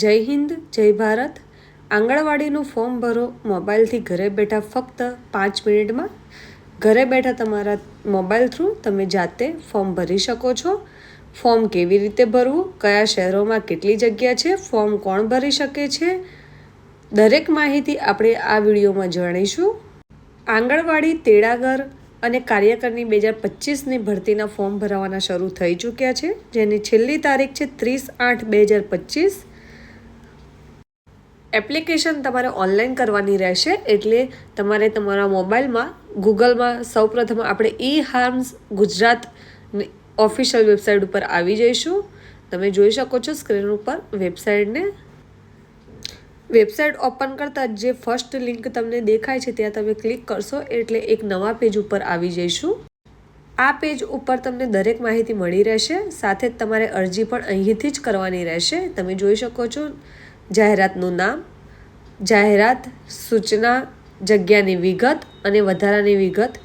જય હિન્દ, જય ભારત. આંગણવાડીનું ફોર્મ ભરો, મોબાઈલથી ઘરે બેઠા ફક્ત પાંચ મિનિટમાં. ઘરે બેઠા તમારા મોબાઈલ થ્રુ તમે જાતે ફોર્મ ભરી શકો છો. ફોર્મ કેવી રીતે ભરવું, કયા શહેરોમાં કેટલી જગ્યા છે, ફોર્મ કોણ ભરી શકે છે, દરેક માહિતી આપણે આ વિડીયોમાં જાણીશું. આંગણવાડી, તેડાગર અને કાર્યકરની બે હજાર પચીસની ભરતીના ફોર્મ ભરાવાના શરૂ થઈ ચૂક્યા છે, જેની છેલ્લી તારીખ છે ત્રીસ આઠ બે હજાર પચીસ. એપ્લિકેશન તમારે ઓનલાઈન કરવાની રહેશે એટલે તમારે તમારા મોબાઈલમાં, ગૂગલમાં સૌપ્રથમ આપણે e harms Gujarat official website ઉપર આવી જઈશું. તમે જોઈ શકો છો સ્ક્રીન ઉપર વેબસાઇટને. વેબસાઇટ ઓપન કરતાં જે ફર્સ્ટ લિંક તમને દેખાય છે ત્યાં તમે ક્લિક કરશો એટલે એક નવા પેજ ઉપર આવી જઈશું. આ પેજ ઉપર તમને દરેક માહિતી મળી રહેશે. સાથે જ તમારે અરજી પણ અહીંથી જ કરવાની રહેશે. તમે જોઈ શકો છો જાહેરાતનું નામ, જાહેરાત સૂચના, જગ્યાની વિગત અને વધારાની વિગત.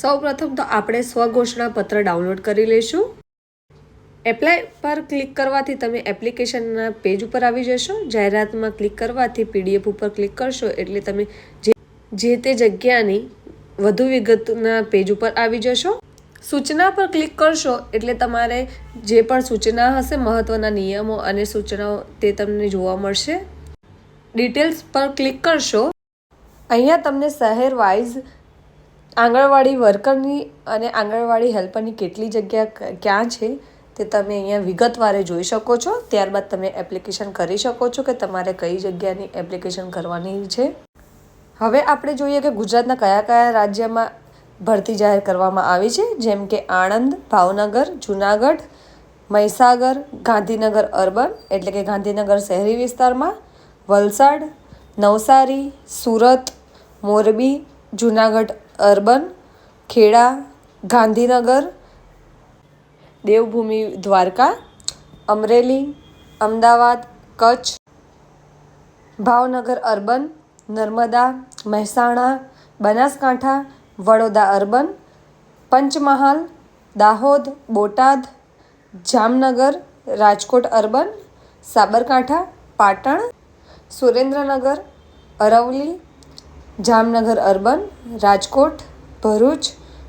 સૌપ્રથમ તો આપણે સ્વઘોષણા પત્ર ડાઉનલોડ કરી લઈશું. એપ્લાય પર ક્લિક કરવાથી તમે એપ્લિકેશનના પેજ ઉપર આવી જશો. જાહેરાતમાં ક્લિક કરવાથી પીડીએફ ઉપર ક્લિક કરશો એટલે તમે જે જે તે જગ્યાની વધુ વિગતના પેજ ઉપર આવી જશો. સૂચના પર ક્લિક કરશો એટલે તમારે જે પણ સૂચના હશે મહત્ત્વના નિયમો અને સૂચનાઓ તે તમને જોવા મળશે. ડિટેલ્સ પર ક્લિક કરશો. અહીંયા તમને શહેર વાઇઝ આંગણવાડી વર્કરની અને આંગણવાડી હેલ્પરની કેટલી જગ્યા ક્યાં છે તે તમે અહીંયા વિગતવારે જોઈ શકો છો. ત્યારબાદ તમે એપ્લિકેશન કરી શકો છો કે તમારે કઈ જગ્યાની એપ્લિકેશન કરવાની છે. હવે આપણે જોઈએ કે ગુજરાતના કયા કયા રાજ્યમાં ભરતી જાહેર કરવામાં આવી છે, જેમ કે આણંદ, ભાવનગર, જુનાગઢ, મહીસાગર, ગાંધીનગર અર્બન, એટલે કે ગાંધીનગર શહેરી વિસ્તારમાં Valsad, Navsari, Surat, Morbi, Junagadh urban, Kheda, Gandhinagar, Devbhumi Dwarka, Amreli, Ahmedabad, Kutch, Bhavnagar urban, Narmada, Mehsana, Banaskantha Vadodara urban, Panchmahal, Dahod, Botad, Jamnagar, Rajkot urban, Sabarkantha, Patan, Surendranagar Aravalli Jamnagar urban, Rajkot, Bharuch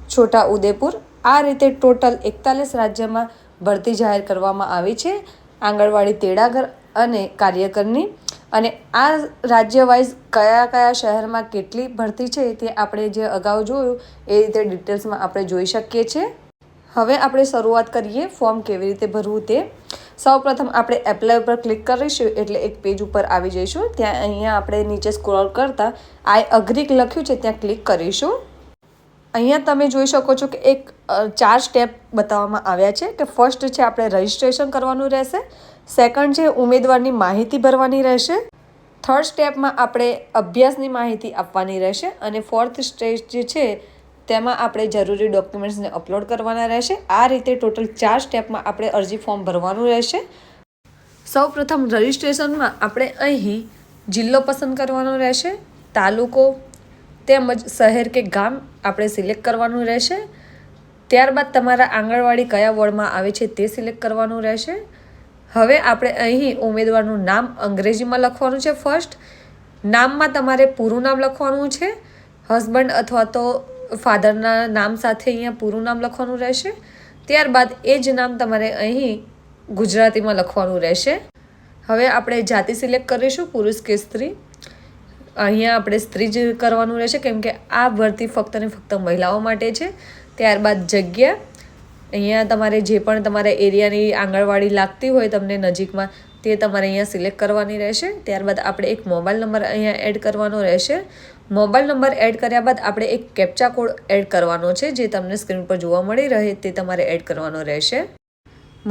Chhota Udepur આ રીતે total એકતાલીસ રાજ્યમાં ભરતી જાહેર કરવામાં આવી છે. આંગણવાડી તેડાગર અને કાર્યકરની અને આ રાજ્ય વાઇઝ કયા કયા શહેરમાં કેટલી ભરતી છે તે આપણે જે અગાઉ જોયું, એ રીતે ડિટેલ્સમાં આપણે જોઈ શકીએ છીએ. હવે આપણે શરૂઆત કરીએ ફોર્મ કેવી રીતે ભરવું તે. સૌપ્રથમ આપણે એપ્લાય ઉપર ક્લિક કરીશું, એટલે એક પેજ ઉપર આવી જઈશું. ત્યાં અહીંયા આપણે નીચે સ્ક્રોલ કરતાં આઈ અગ્રીક લખ્યું છે, ત્યાં ક્લિક કરીશું. અહીંયા તમે જોઈ શકો છો કે એક ચાર સ્ટેપ બતાવવામાં આવ્યા છે કે ફર્સ્ટ છે આપણે રજિસ્ટ્રેશન કરવાનું રહેશે, સેકન્ડ છે ઉમેદવારની માહિતી ભરવાની રહેશે, થર્ડ સ્ટેપમાં આપણે અભ્યાસની માહિતી આપવાની રહેશે અને ફોર્થ સ્ટેજ જે છે તેમાં આપણે જરૂરી ડોક્યુમેન્ટ્સને અપલોડ કરવાના રહેશે. આ રીતે ટોટલ ચાર સ્ટેપમાં આપણે અરજી ફોર્મ ભરવાનું રહેશે. સૌ પ્રથમ રજિસ્ટ્રેશનમાં આપણે અહીં જિલ્લો પસંદ કરવાનો રહેશે, તાલુકો તેમજ શહેર કે ગામ આપણે સિલેક્ટ કરવાનું રહેશે. ત્યારબાદ તમારા આંગણવાડી કયા વોર્ડમાં આવે છે તે સિલેક્ટ કરવાનું રહેશે. હવે આપણે અહીં ઉમેદવારનું નામ અંગ્રેજીમાં લખવાનું છે ફર્સ્ટ. નામમાં તમારે પૂરું નામ લખવાનું છે. હસબન્ડ અથવા તો ફાધરના નામ સાથે અહીંયા પૂરું નામ લખવાનું રહેશે. ત્યારબાદ એ જ નામ તમારે અહીં ગુજરાતીમાં લખવાનું રહેશે. હવે આપણે જાતિ સિલેક્ટ કરીશું, પુરુષ કે સ્ત્રી. અહીંયા આપણે સ્ત્રી જ કરવાનું રહેશે, કેમ કે આ ભરતી ફક્ત ને ફક્ત મહિલાઓ માટે છે. ત્યારબાદ જગ્યા. અહીંયા તમારે જે પણ તમારા એરિયાની આંગણવાડી લાગતી હોય તમને નજીકમાં, તે તમારે અહીંયા સિલેક્ટ કરવાની રહેશે. ત્યારબાદ આપણે એક મોબાઈલ નંબર અહીંયા એડ કરવાનો રહેશે. મોબાઈલ નંબર એડ કર્યા બાદ આપણે એક કેપ્ચા કોડ એડ કરવાનો છે, જે તમને સ્ક્રીન પર જોવા મળી રહે તે તમારે એડ કરવાનો રહેશે.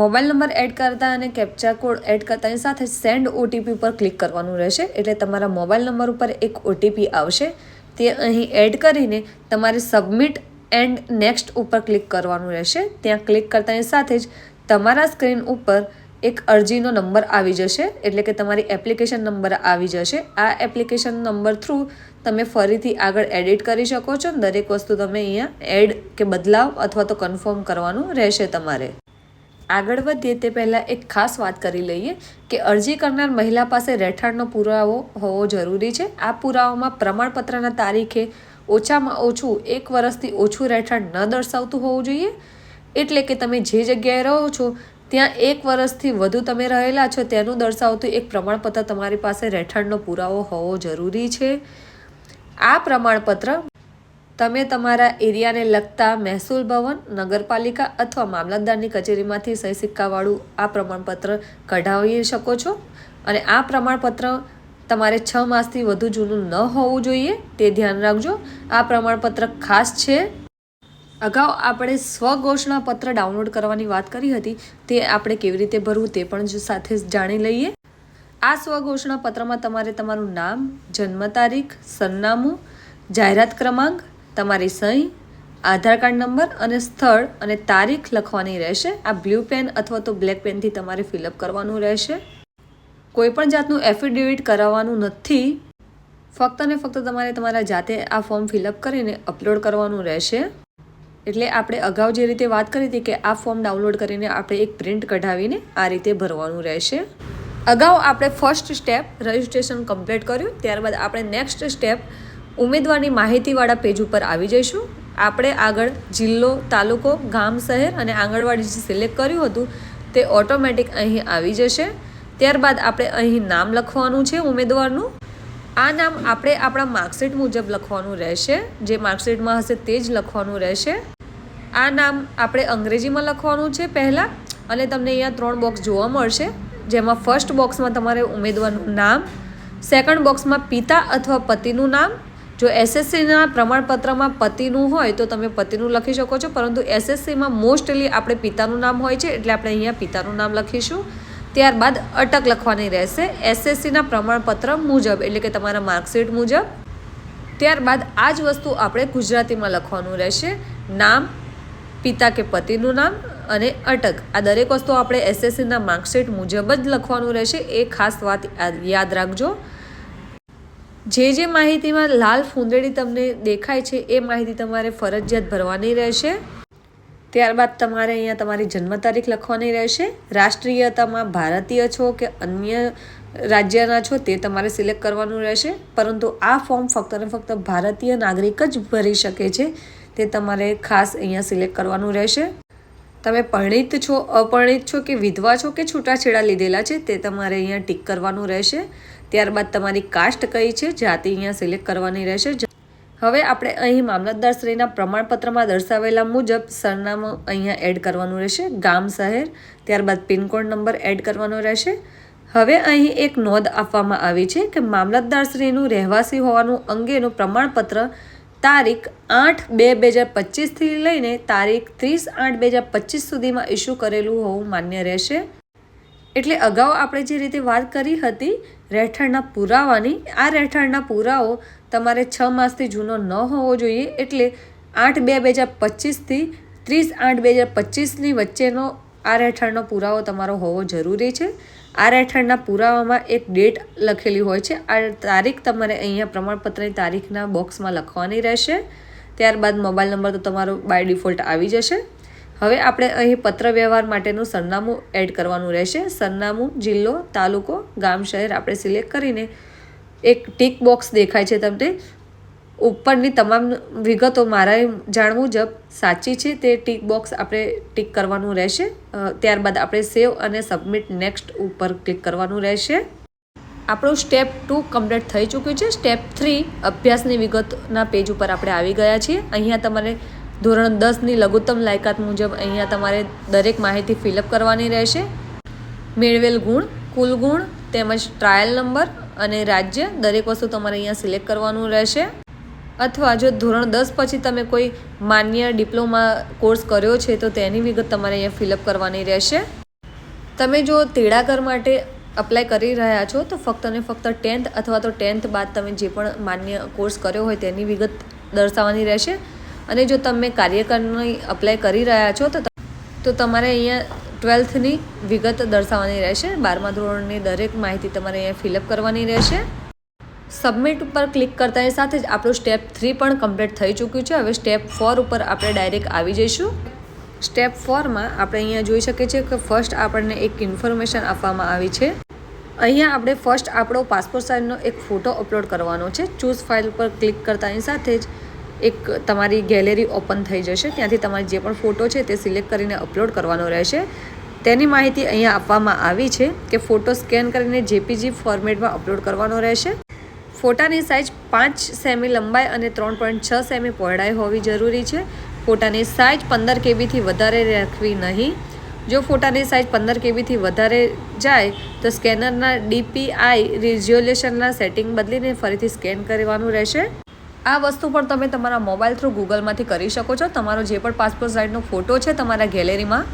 મોબાઈલ નંબર એડ કરતા અને કેપ્ચા કોડ એડ કરતાની સાથે સેન્ડ ઓટીપી પર ક્લિક કરવાનું રહેશે. એટલે તમારા મોબાઈલ નંબર ઉપર એક ઓટીપી આવશે. તે અહીં એડ કરીને તમારે સબમિટ એન્ડ નેક્સ્ટ ઉપર ક્લિક કરવાનું રહેશે. ત્યાં ક્લિક કરતાની સાથે જ તમારા સ્ક્રીન ઉપર એક અરજીનો નંબર આવી જશે. એટલે કે તમારી એપ્લિકેશન નંબર આવી જશે. આ એપ્લિકેશન નંબર થ્રુ તમે ફરીથી આગળ એડિટ કરી શકો છો. દરેક વસ્તુ તમે અહીંયા એડ કે બદલાવ અથવા તો કન્ફર્મ કરવાનું રહેશે તમારે. આગળ વધીએ તે પહેલાં એક ખાસ વાત કરી લઈએ કે અરજી કરનાર મહિલા પાસે રહેઠાણનો પુરાવો હોવો જરૂરી છે. આ પુરાવામાં પ્રમાણપત્રના તારીખે ઓછામાં ઓછું એક વર્ષથી ઓછું રહેઠાણ ન દર્શાવતું હોવું જોઈએ. એટલે કે તમે જે જગ્યાએ રહો છો, ત્યાં એક વર્ષથી વધુ તમે રહેલા છો, તેનું દર્શાવતું એક પ્રમાણપત્ર તમારી પાસે રહેઠાણનો પુરાવો હોવો જરૂરી છે. આ પ્રમાણપત્ર તમે તમારા એરિયાને લગતા મહેસૂલ ભવન, નગરપાલિકા અથવા મામલતદારની કચેરીમાંથી સહી સિક્કાવાળું આ પ્રમાણપત્ર કઢાવી શકો છો. અને આ પ્રમાણપત્ર તમારે છ માસથી વધુ જૂનું ન હોવું જોઈએ, તે ધ્યાન રાખજો. આ પ્રમાણપત્ર ખાસ છે. અગાઉ આપણે સ્વઘોષણા પત્ર ડાઉનલોડ કરવાની વાત કરી હતી, તે આપણે કેવી રીતે ભરવું તે પણ સાથે જાણી લઈએ. આ સ્વઘોષણા પત્રમાં તમારે તમારું નામ, જન્મ તારીખ, સરનામું, જાહેરાત ક્રમાંક તમારી સહી, આધાર કાર્ડ નંબર અને સ્થળ અને તારીખ લખવાની રહેશે. આ બ્લુ પેન અથવા તો બ્લેક પેનથી તમારે ફિલઅપ કરવાનું રહેશે. કોઈ પણ જાતનું એફિડેવિટ કરાવવાનું નથી. ફક્ત ને ફક્ત તમારે તમારા જાતે આ ફોર્મ ફિલઅપ કરીને અપલોડ કરવાનું રહેશે. એટલે આપણે અગાઉ જે રીતે વાત કરી હતી કે આ ફોર્મ ડાઉનલોડ કરીને આપણે એક પ્રિન્ટ કઢાવીને આ રીતે ભરવાનું રહેશે. અગાઉ આપણે ફર્સ્ટ સ્ટેપ રજિસ્ટ્રેશન કમ્પ્લીટ કર્યું. ત્યારબાદ આપણે નેક્સ્ટ સ્ટેપ ઉમેદવારની માહિતીવાળા પેજ ઉપર આવી જઈશું. આપણે આગળ જિલ્લો, તાલુકો, ગામ, શહેર અને આંગણવાડી જે સિલેક્ટ કર્યું હતું તે ઓટોમેટિક અહીં આવી જશે. ત્યારબાદ આપણે અહીં નામ લખવાનું છે ઉમેદવારનું. આ નામ આપણે આપણા માર્કશીટ મુજબ લખવાનું રહેશે. જે માર્કશીટમાં હશે તે જ લખવાનું રહેશે. આ નામ આપણે અંગ્રેજીમાં લખવાનું છે પહેલાં અને તમને અહીંયા ત્રણ બોક્સ જોવા મળશે. જેમાં ફર્સ્ટ બોક્સમાં તમારે ઉમેદવારનું નામ સેકન્ડ બોક્સમાં પિતા અથવા પતિનું નામ જો એસએસસીના પ્રમાણપત્રમાં પતિનું હોય તો તમે પતિનું લખી શકો છો, પરંતુ એસએસસીમાં મોસ્ટલી આપણે પિતાનું નામ હોય છે, એટલે આપણે અહીંયા પિતાનું નામ લખીશું. ત્યારબાદ અટક લખવાની રહેશે. એસએસસીના પ્રમાણપત્ર મુજબ, એટલે કે તમારા માર્કશીટ મુજબ. ત્યારબાદ આ જ વસ્તુ આપણે ગુજરાતીમાં લખવાનું રહેશે. નામ, પિતા કે પતિનું નામ અને અટક. આ દરેક વસ્તુ આપણે એસએસસીના માર્કશીટ મુજબ જ લખવાનું રહેશે. એ ખાસ વાત યાદ- રાખજો. જે જે માહિતીમાં લાલ ફૂંદડી તમને દેખાય છે, એ માહિતી તમારે ફરજિયાત ભરવાની રહેશે. ત્યારબાદ તમારે અહીંયા તમારી જન્મ તારીખ લખવાની રહેશે. રાષ્ટ્રીયતામાં ભારતીય છો કે અન્ય રાજ્યના છો તે તમારે સિલેક્ટ કરવાનું રહેશે. પરંતુ આ ફોર્મ ફક્ત અને ફક્ત ભારતીય નાગરિક જ ભરી શકે છે, તે તમારે ખાસ અહીંયા સિલેક્ટ કરવાનું રહેશે. તમે પરિણિત છો, અપરિણિત છો કે વિધવા છો કે છૂટાછેડા લીધેલા છે, તે તમારે અહીંયા ટીક કરવાનું રહેશે. ત્યારબાદ તમારી કાસ્ટ કઈ છે જાતિ અહીંયા સિલેક્ટ કરવાની રહેશે. હવે આપણે અહીં મામલતદારશ્રીના પ્રમાણપત્રમાં દર્શાવેલા મુજબ સરનામું અહીંયા એડ કરવાનું રહેશે. ગામ, શહેર, ત્યારબાદ પિનકોડ નંબર એડ કરવાનો રહેશે. હવે અહીં એક નોંધ આપવામાં આવી છે કે મામલતદારશ્રીનું રહેવાસી હોવાનું અંગેનું પ્રમાણપત્ર તારીખ આઠ બે બે હજાર પચીસથી લઈને તારીખ ત્રીસ આઠ બે હજાર પચીસ સુધીમાં ઇસ્યુ કરેલું હોવું માન્ય રહેશે. એટલે અગાઉ આપણે જે રીતે વાત કરી હતી રહેઠાણના પુરાવાની, આ રહેઠાણના પુરાવો તમારે છ માસથી જૂનો ન હોવો જોઈએ, એટલે આઠ બે બે હજાર પચીસથી ત્રીસ આઠ બે હજાર પચીસની વચ્ચેનો આ રહેઠાણનો પુરાવો તમારો હોવો જરૂરી છે. આ રહેઠાણના પુરાવામાં એક ડેટ લખેલી હોય છે. આ તારીખ તમારે અહીંયા પ્રમાણપત્રની તારીખના બોક્સમાં લખવાની રહેશે. ત્યારબાદ મોબાઈલ નંબર તો તમારો બાય ડિફોલ્ટ આવી જશે. હવે આપણે અહીં પત્ર વ્યવહાર માટેનું સરનામું એડ કરવાનું રહેશે. સરનામું જિલ્લો, તાલુકો, ગામ, શહેર આપણે સિલેક્ટ કરીને એક ટીક બોક્સ દેખાય છે તમને. ઉપરની તમામ વિગતો મારા જાણ મુજબ સાચી છે તે ટીક બોક્સ આપણે ટીક કરવાનું રહેશે. ત્યારબાદ આપણે સેવ અને સબમિટ નેક્સ્ટ ઉપર ક્લિક કરવાનું રહેશે. આપણું સ્ટેપ ટુ કમ્પ્લીટ થઈ ચૂક્યું છે. સ્ટેપ થ્રી અભ્યાસની વિગતના પેજ ઉપર આપણે આવી ગયા છીએ. અહીંયા તમારે ધોરણ દસની લઘુત્તમ લાયકાત મુજબ અહીંયા તમારે દરેક માહિતી ફિલઅપ કરવાની રહેશે. મેળવેલ ગુણ, કુલ ગુણ, તેમજ ટ્રાયલ નંબર અને રાજ્ય દરેક વસ્તુ તમારે અહીંયા સિલેક્ટ કરવાનું રહેશે. અથવા જો ધોરણ દસ પછી તમે કોઈ માન્ય ડિપ્લોમા કોર્સ કર્યો છે, તો તેની વિગત તમારે અહીંયા ફિલઅપ કરવાની રહેશે. તમે જો તેડાગર માટે અપ્લાય કરી રહ્યા છો, તો ફક્ત અને ફક્ત ટેન્થ અથવા તો ટેન્થ બાદ તમે જે પણ માન્ય કોર્સ કર્યો હોય તેની વિગત દર્શાવવાની રહેશે. અને જો તમે કાર્યકરની અપ્લાય કરી રહ્યા છો, તો તો તમારે અહીંયા ટ્વેલ્થની વિગત દર્શાવવાની રહેશે. બારમા ધોરણની દરેક માહિતી તમારે અહીંયા ફિલઅપ કરવાની રહેશે. સબમિટ ઉપર ક્લિક કરતાની સાથે જ આપણું સ્ટેપ થ્રી પણ કમ્પ્લીટ થઈ ચૂક્યું છે. હવે સ્ટેપ ફોર ઉપર આપણે ડાયરેક્ટ આવી જઈશું. સ્ટેપ ફોરમાં આપણે અહીંયા જોઈ શકીએ છીએ કે ફર્સ્ટ આપણને એક ઇન્ફોર્મેશન આપવામાં આવી છે. અહીંયા આપણે ફર્સ્ટ આપણો પાસપોર્ટ સાઇઝનો એક ફોટો અપલોડ કરવાનો છે. ચૂઝ ફાઇલ ઉપર ક્લિક કરતાની સાથે જ એક તમારી ગેલેરી ઓપન થઈ જશે. ત્યાંથી તમારે જે પણ ફોટો છે તે સિલેક્ટ કરીને અપલોડ કરવાનો રહેશે. તેની માહિતી અહીંયા આપવામાં આવી છે કે ફોટો સ્કેન કરીને જેપીજી ફોર્મેટમાં અપલોડ કરવાનો રહેશે. ફોટાની સાઇઝ પાંચ સેમી લંબાઈ અને ત્રણ પોઈન્ટ છ સેમી પહોળાઈ હોવી જરૂરી છે. ફોટાની સાઇઝ પંદર કેબીથી વધારે રાખવી નહીં. જો ફોટાની સાઇઝ પંદર કેબીથી વધારે જાય, તો સ્કેનરના ડીપીઆઈ રિઝોલ્યુશનના સેટિંગ બદલીને ફરીથી સ્કેન કરવાનું રહેશે. આ વસ્તુ પણ તમે તમારા મોબાઈલ થ્રુ ગૂગલમાંથી કરી શકો છો. તમારો જે પણ પાસપોર્ટ સાઇઝનો ફોટો છે તમારા ગેલેરીમાં,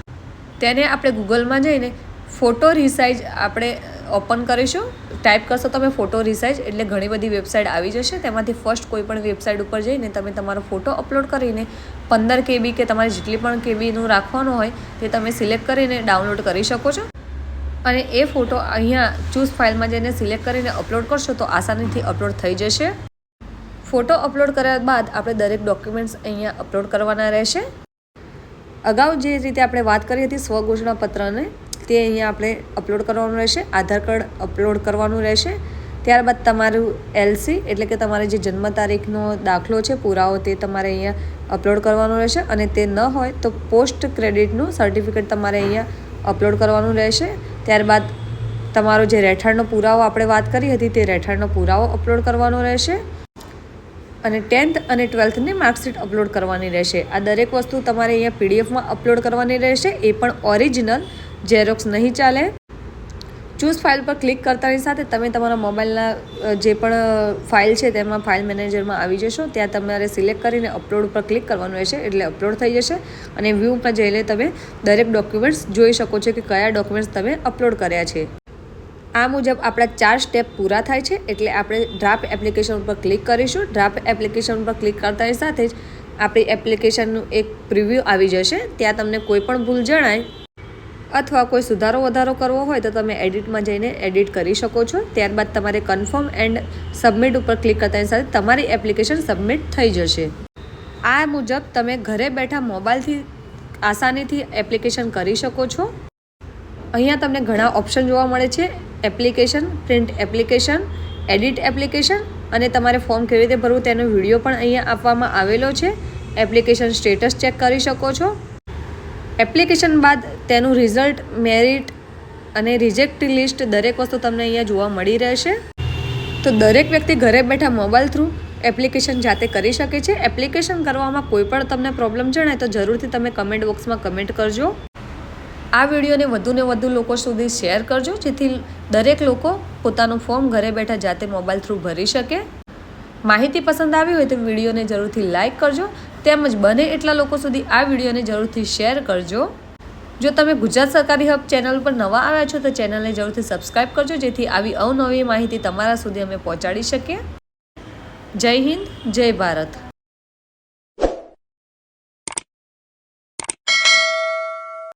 તેને આપણે ગૂગલમાં જઈને ફોટો રિસાઇઝ આપણે ઓપન કરીશું. ટાઈપ કરશો તમે ફોટો રિસાઇઝ એટલે ઘણી બધી વેબસાઇટ આવી જશે. તેમાંથી ફર્સ્ટ કોઈ પણ વેબસાઇટ ઉપર જઈને તમે તમારો ફોટો અપલોડ કરીને પંદર કેબી કે તમારે જેટલી પણ કેબીનું રાખવાનું હોય તે તમે સિલેક્ટ કરીને ડાઉનલોડ કરી શકો છો. અને એ ફોટો અહીંયા ચૂઝ ફાઇલમાં જઈને સિલેક્ટ કરીને અપલોડ કરશો તો આસાનીથી અપલોડ થઈ જશે. ફોટો અપલોડ કર્યા બાદ આપણે દરેક ડોક્યુમેન્ટ્સ અહીંયા અપલોડ કરવાના રહેશે. અગાઉ જે રીતે આપણે વાત કરી હતી સ્વઘોષણા પત્રને, તે અહીંયા આપણે અપલોડ કરવાનું રહેશે, આધાર કાર્ડ અપલોડ કરવાનું રહેશે. ત્યારબાદ તમારું એલસી એટલે કે તમારે જે જન્મ તારીખનો દાખલો છે, પુરાવો તે તમારે અહીંયા અપલોડ કરવાનો રહેશે. અને તે ન હોય તો પોસ્ટ ક્રેડિટનું સર્ટિફિકેટ તમારે અહીંયા અપલોડ કરવાનું રહેશે. ત્યારબાદ તમારો જે રહેઠાણનો પુરાવો આપણે વાત કરી હતી, તે રહેઠાણનો પુરાવો અપલોડ કરવાનો રહેશે. અને ટેન્થ અને ટ્વેલ્થની માર્કશીટ અપલોડ કરવાની રહેશે. આ દરેક વસ્તુ તમારે અહીંયા પીડીએફમાં અપલોડ કરવાની રહેશે. એ પણ ઓરિજિનલ ઝેરોક્સ નહીં ચાલે. ચૂઝ ફાઇલ પર ક્લિક કરતાની સાથે તમે તમારા મોબાઈલના જે પણ ફાઇલ છે તેમાં ફાઇલ મેનેજરમાં આવી જશો. ત્યાં તમારે સિલેક્ટ કરીને અપલોડ ઉપર ક્લિક કરવાનું રહેશે એટલે અપલોડ થઈ જશે. અને વ્યૂ પર જઈને તમે દરેક ડોક્યુમેન્ટ્સ જોઈ શકો છો કે કયા ડોક્યુમેન્ટ્સ તમે અપલોડ કર્યા છે. આ મુજબ આપણા ચાર સ્ટેપ પૂરા થાય છે એટલે આપણે ડ્રાફ્ટ એપ્લિકેશન ઉપર ક્લિક કરીશું. ડ્રાફ્ટ એપ્લિકેશન ઉપર ક્લિક કરતાની સાથે જ આપણી એપ્લિકેશનનું એક પ્રિવ્યૂ આવી જશે. ત્યાં તમને કોઈ પણ ભૂલ જણાય અથવા કોઈ સુધારો વધારો કરવો હોય તો તમે એડિટમાં જઈને એડિટ કરી શકો છો. ત્યારબાદ તમારે કન્ફર્મ એન્ડ સબમિટ ઉપર ક્લિક કરતાની સાથે તમારી એપ્લિકેશન સબમિટ થઈ જશે. આ મુજબ તમે ઘરે બેઠા મોબાઈલથી આસાનીથી એપ્લિકેશન કરી શકો છો. અહીંયા તમને ઘણા ઓપ્શન જોવા મળે છે. Application, print application, edit application અને તમારે ફોર્મ કેવી રીતે ભરવું તેનો વીડિયો પણ અહીંયા આપવામાં આવેલો છે. એપ્લિકેશન સ્ટેટસ ચેક કરી શકો છો. એપ્લિકેશન બાદ તેનું રિઝલ્ટ, મેરિટ અને રિજેક્ટ લિસ્ટ દરેક વસ્તુ તમને અહીંયા જોવા મળી રહેશે. તો દરેક વ્યક્તિ ઘરે બેઠા મોબાઈલ થ્રુ એપ્લિકેશન જાતે કરી શકે છે. એપ્લિકેશન કરવામાં કોઈ પણ તમને પ્રોબ્લેમ જણાય તો જરૂરથી તમે કમેન્ટ બોક્સમાં કમેન્ટ કરજો. આ વિડીયોને વધુને વધુ લોકો સુધી શેર કરજો, જેથી દરેક લોકો પોતાનું ફોર્મ ઘરે બેઠા જાતે મોબાઈલ થ્રુ ભરી શકે. માહિતી પસંદ આવી હોય તો વિડીયોને જરૂરથી લાઇક કરજો, તેમજ બને એટલા લોકો સુધી આ વિડીયોને જરૂરથી શેર કરજો. જો તમે ગુજરાત સરકારી હબ ચેનલ પર નવા આવ્યા છો, તો ચેનલને જરૂરથી સબસ્ક્રાઇબ કરજો, જેથી આવી અવનવી માહિતી તમારા સુધી અમે પહોંચાડી શકીએ. જય હિન્દ, જય ભારત.